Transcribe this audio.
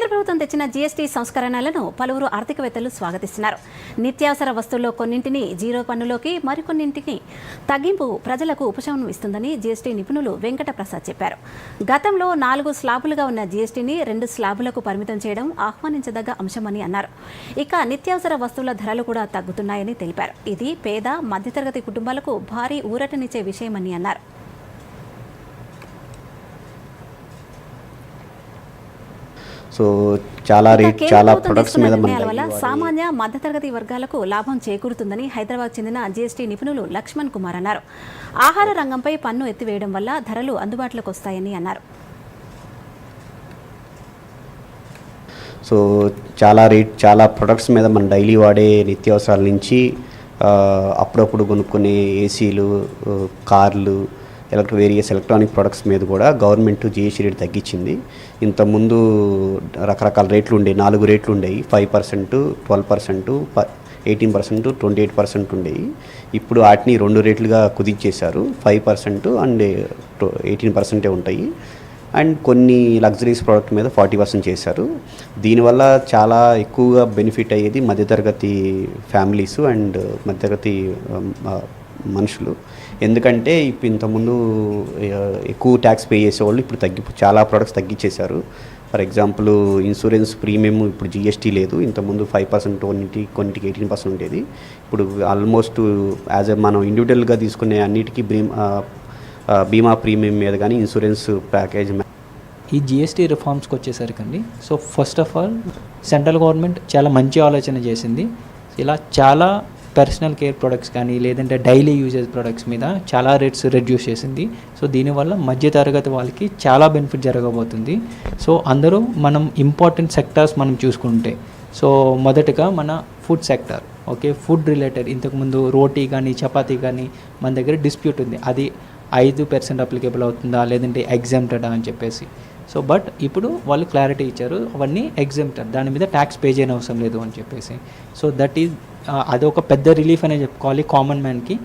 కేంద్ర ప్రభుత్వం తెచ్చిన జీఎస్టీ సంస్కరణలను పలువురు ఆర్థికవేత్తలు స్వాగతిస్తున్నారు. నిత్యావసర వస్తువుల్లో కొన్నింటిని జీరో పన్నులోకి మరికొన్నింటిని తగ్గింపు ప్రజలకు ఉపశమనం ఇస్తుందని జీఎస్టీ నిపుణులు వెంకట ప్రసాద్ చెప్పారు. గతంలో నాలుగు స్లాబులుగా ఉన్న జీఎస్టీని రెండు స్లాబులకు పరిమితం చేయడం ఆహ్వానించదగ్గ అంశమని అన్నారు. ఇక నిత్యావసర వస్తువుల ధరలు కూడా తగ్గుతున్నాయని తెలిపారు. ఇది పేద మధ్యతరగతి కుటుంబాలకు భారీ ఊరటనిచ్చే విషయమని అన్నారు. సో చాలా రేట్ చాలా ప్రొడక్ట్స్ మీద వల్ల సామాన్య మధ్యతరగతి వర్గాలకు లాభం చేకూరుతుందని హైదరాబాద్ చెందిన జీఎస్టీ నిపుణులు లక్ష్మణ్ కుమార్ అన్నారు. ఆహార రంగంపై పన్ను ఎత్తివేయడం వల్ల ధరలు అందుబాటులోకి వస్తాయని అన్నారు. సో చాలా రేట్ చాలా ప్రొడక్ట్స్ మీద మన డైలీ వాడే నిత్యావసరాల నుంచి అప్పుడప్పుడు కొనుక్కునే ఏసీలు కార్లు ఎలక్ట్ర వేరియస్ ఎలక్ట్రానిక్ ప్రొడక్ట్స్ మీద కూడా గవర్నమెంట్ జిఎస్టీ రేట్ తగ్గించింది. ఇంతకుముందు రకరకాల రేట్లు ఉండేవి నాలుగు రేట్లు ఉండేవి. Five percent twelve percent eighteen percent twenty eight percent ఉండేవి. ఇప్పుడు వాటిని రెండు రేట్లుగా కుదించేశారు. ఫైవ్ పర్సెంట్ అండ్ ఎయిటీన్ పర్సెంటే ఉంటాయి. అండ్ కొన్ని లగ్జరీస్ ప్రోడక్ట్ మీద ఫార్టీ పర్సెంట్ చేశారు. దీనివల్ల చాలా ఎక్కువగా బెనిఫిట్ అయ్యేది మధ్యతరగతి ఫ్యామిలీస్ అండ్ మధ్యతరగతి మనుషులు. ఎందుకంటే ఇప్పుడు ఇంతకుముందు ఎక్కువ ట్యాక్స్ పే చేసేవాళ్ళు ఇప్పుడు తగ్గి చాలా ప్రోడక్ట్స్ తగ్గించేశారు ఫర్ ఎగ్జాంపుల్ ఇన్సూరెన్స్ ప్రీమియం ఇప్పుడు జిఎస్టీ లేదు. ఇంతకుముందు ఫైవ్ పర్సెంట్ కొన్నింటి కొన్నింటికి ఎయిటీన్ పర్సెంట్ ఉండేది. ఇప్పుడు ఆల్మోస్ట్ యాజ్ ఎ మనం ఇండివిజువల్గా తీసుకునే అన్నిటికీ బీమా బీమా ప్రీమియం మీద కానీ ఇన్సూరెన్స్ ప్యాకేజ్ ఈ జిఎస్టీ రిఫార్మ్స్కి వచ్చేసరికండి. So first of all central government చాలా మంచి ఆలోచన చేసింది. ఇలా చాలా పర్సనల్ కేర్ ప్రొడక్ట్స్ కానీ లేదంటే డైలీ యూజెస్ ప్రొడక్ట్స్ మీద చాలా రేట్స్ రెడ్యూస్ చేసింది. సో దీనివల్ల మధ్యతరగతి వాళ్ళకి చాలా బెనిఫిట్ జరగబోతుంది. సో అందరూ మనం ఇంపార్టెంట్ సెక్టార్స్ మనం చూసుకుంటే. సో మొదటగా మన food sector okay food related ఇంతకుముందు రోటీ కానీ చపాతీ కానీ మన దగ్గర డిస్ప్యూట్ ఉంది. అది ఐదు పర్సెంట్ అప్లికేబుల్ అవుతుందా? లేదంటే ఎగ్జామ్టెడా అని చెప్పేసి. సో బట్ ఇప్పుడు వాళ్ళు క్లారిటీ ఇచ్చారు. అవన్నీ ఎగ్జామ్టెడ్ దాని మీద ట్యాక్స్ పే చేయని అవసరం లేదు అని చెప్పేసి. సో దట్ ఈజ్ అదొక పెద్ద రిలీఫ్ అనే చెప్పుకోవాలి కామన్ మ్యాన్కి.